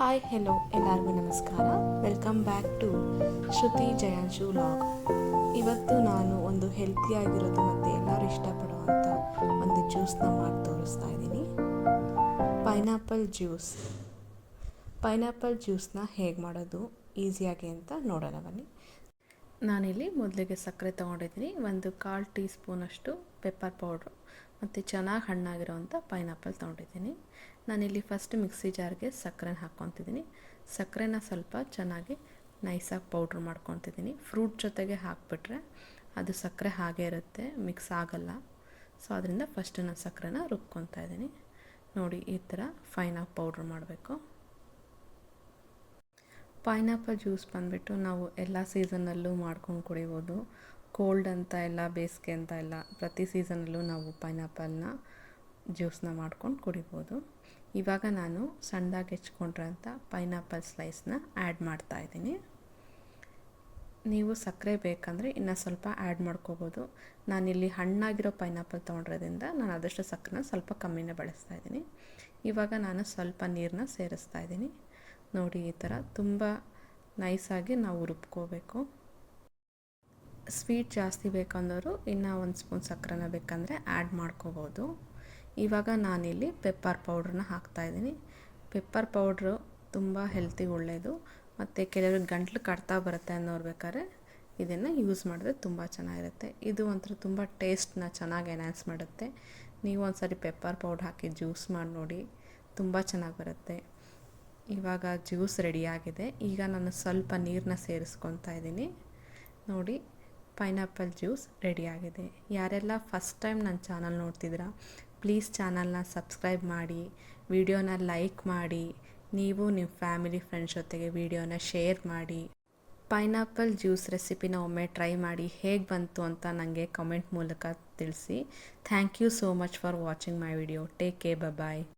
Hi hello ಎಲ್ಲರಿಗೂ ನಮಸ್ಕಾರ. Welcome back to Shruti Jayanshu log ಇವತ್ತು ನಾನು ಒಂದು ಹೆಲ್ತಿಯಾಗಿರೋದು ಮತ್ತು ಎಲ್ಲರೂ ಇಷ್ಟಪಡುವಂಥ ಒಂದು ಜ್ಯೂಸ್ನ ಮಾಡಿ ತೋರಿಸ್ತಾ ಇದ್ದೀನಿ. ಪೈನಾಪಲ್ ಜ್ಯೂಸ್ ಪೈನಾಪಲ್ ಜ್ಯೂಸ್ನ ಹೇಗೆ ಮಾಡೋದು? ಈಸಿಯಾಗಿ ಅಂತ ನೋಡೋಣ ಬನ್ನಿ. ನಾನಿಲ್ಲಿ ಮೊದಲಿಗೆ ಸಕ್ಕರೆ ತೊಗೊಂಡಿದ್ದೀನಿ. ಒಂದು ಕಾಲು ಟೀ ಸ್ಪೂನಷ್ಟು ಪೆಪ್ಪರ್ ಪೌಡ್ರು ಮತ್ತು ಚೆನ್ನಾಗಿ ಹಣ್ಣಾಗಿರೋವಂಥ ಪೈನಾಪಲ್ ತೊಗೊಂಡಿದ್ದೀನಿ. ನಾನಿಲ್ಲಿ ಫಸ್ಟ್ ಮಿಕ್ಸಿ ಜಾರ್ಗೆ ಸಕ್ಕರೆನ ಹಾಕ್ಕೊತಿದ್ದೀನಿ. ಸಕ್ಕರೆನ ಸ್ವಲ್ಪ ಚೆನ್ನಾಗಿ ನೈಸಾಗಿ ಪೌಡ್ರ್ ಮಾಡ್ಕೊತಿದ್ದೀನಿ. ಫ್ರೂಟ್ ಜೊತೆಗೆ ಹಾಕಿಬಿಟ್ರೆ ಅದು ಸಕ್ಕರೆ ಹಾಗೆ ಇರುತ್ತೆ ಮಿಕ್ಸ್ ಆಗಲ್ಲ. ಸೊ ಅದರಿಂದ ಫಸ್ಟ್ ನಾನು ಸಕ್ಕರೆನ ರುಬ್ಕೊತಾ ಇದ್ದೀನಿ. ನೋಡಿ, ಈ ಥರ ಫೈನಾಗಿ ಪೌಡ್ರ್ ಮಾಡಬೇಕು. ಪೈನಾಪಲ್ ಜ್ಯೂಸ್ ಬಂದುಬಿಟ್ಟು ನಾವು ಎಲ್ಲ ಸೀಸನಲ್ಲೂ ಮಾಡ್ಕೊಂಡು ಕುಡಿಬೋದು. ಕೋಲ್ಡ್ ಅಂತ ಎಲ್ಲ ಬೇಸಿಗೆ ಅಂತ ಎಲ್ಲ ಪ್ರತಿ ಸೀಸನಲ್ಲೂ ನಾವು ಪೈನಾಪಲ್ನ ಜ್ಯೂಸ್ನ ಮಾಡ್ಕೊಂಡು ಕುಡಿಬೋದು. ಇವಾಗ ನಾನು ಸಣ್ಣದಾಗಿ ಹೆಚ್ಕೊಂಡಿರೋಂಥ ಪೈನಾಪಲ್ ಸ್ಲೈಸ್ನ ಆ್ಯಡ್ ಮಾಡ್ತಾ ಇದ್ದೀನಿ. ನೀವು ಸಕ್ಕರೆ ಬೇಕಂದರೆ ಇನ್ನು ಸ್ವಲ್ಪ ಆ್ಯಡ್ ಮಾಡ್ಕೋಬೋದು. ನಾನಿಲ್ಲಿ ಹಣ್ಣಾಗಿರೋ ಪೈನಾಪಲ್ ತೊಗೊಂಡಿರೋದ್ರಿಂದ ನಾನು ಆದಷ್ಟು ಸಕ್ಕರೆನ ಸ್ವಲ್ಪ ಕಮ್ಮಿನೇ ಬಳಸ್ತಾ ಇದ್ದೀನಿ. ಇವಾಗ ನಾನು ಸ್ವಲ್ಪ ನೀರನ್ನ ಸೇರಿಸ್ತಾ ಇದ್ದೀನಿ. ನೋಡಿ ಈ ಥರ ತುಂಬ ನೈಸಾಗಿ ನಾವು ರುಬ್ಕೋಬೇಕು. ಸ್ವೀಟ್ ಜಾಸ್ತಿ ಬೇಕಂದವರು ಇನ್ನೂ ಒಂದು ಸ್ಪೂನ್ ಸಕ್ಕರೆನ ಬೇಕಂದರೆ ಆ್ಯಡ್ ಮಾಡ್ಕೋಬೋದು. ಇವಾಗ ನಾನಿಲ್ಲಿ ಪೆಪ್ಪರ್ ಪೌಡ್ರನ್ನ ಹಾಕ್ತಾಯಿದ್ದೀನಿ ಪೆಪ್ಪರ್ ಪೌಡ್ರು ತುಂಬ ಹೆಲ್ತಿಗೆ ಒಳ್ಳೆಯದು ಮತ್ತು ಕೆಲವ್ರಿಗೆ ಗಂಟ್ಲು ಕಟ್ತಾ ಬರುತ್ತೆ ಅನ್ನೋರು ಬೇಕಾದ್ರೆ ಇದನ್ನು ಯೂಸ್ ಮಾಡಿದ್ರೆ ತುಂಬ ಚೆನ್ನಾಗಿರುತ್ತೆ. ಇದು ಒಂಥರ ತುಂಬ ಟೇಸ್ಟ್ನ ಚೆನ್ನಾಗಿ ಎನ್ಹಾನ್ಸ್ ಮಾಡುತ್ತೆ. ನೀವು ಒಂದು ಸರಿ ಪೆಪ್ಪರ್ ಪೌಡ್ರ್ ಹಾಕಿ ಜ್ಯೂಸ್ ಮಾಡಿ ನೋಡಿ, ತುಂಬ ಚೆನ್ನಾಗಿ ಬರುತ್ತೆ. ಇವಾಗ ಜ್ಯೂಸ್ ರೆಡಿಯಾಗಿದೆ ಈಗ ನಾನು ಸ್ವಲ್ಪ ನೀರನ್ನ ಸೇರಿಸ್ಕೊತಾ ಇದ್ದೀನಿ. ನೋಡಿ, ಪೈನಾಪಲ್ ಜ್ಯೂಸ್ ರೆಡಿಯಾಗಿದೆ ಯಾರೆಲ್ಲ ಫಸ್ಟ್ ಟೈಮ್ ನನ್ನ ಚಾನಲ್ ನೋಡ್ತಿದ್ದೀರಾ ಪ್ಲೀಸ್ ಚಾನಲ್ನ ಸಬ್ಸ್ಕ್ರೈಬ್ ಮಾಡಿ ವಿಡಿಯೋನ ಲೈಕ್ ಮಾಡಿ, ನೀವು ನಿಮ್ಮ ಫ್ಯಾಮಿಲಿ ಫ್ರೆಂಡ್ಸ್ ಜೊತೆಗೆ ವಿಡಿಯೋನ ಶೇರ್ ಮಾಡಿ. ಪೈನಾಪಲ್ ಜ್ಯೂಸ್ ರೆಸಿಪಿನ ಒಮ್ಮೆ ಟ್ರೈ ಮಾಡಿ, ಹೇಗೆ ಬಂತು ಅಂತ ನನಗೆ ಕಮೆಂಟ್ ಮೂಲಕ ತಿಳಿಸಿ. Thank you so much for watching my video take care bye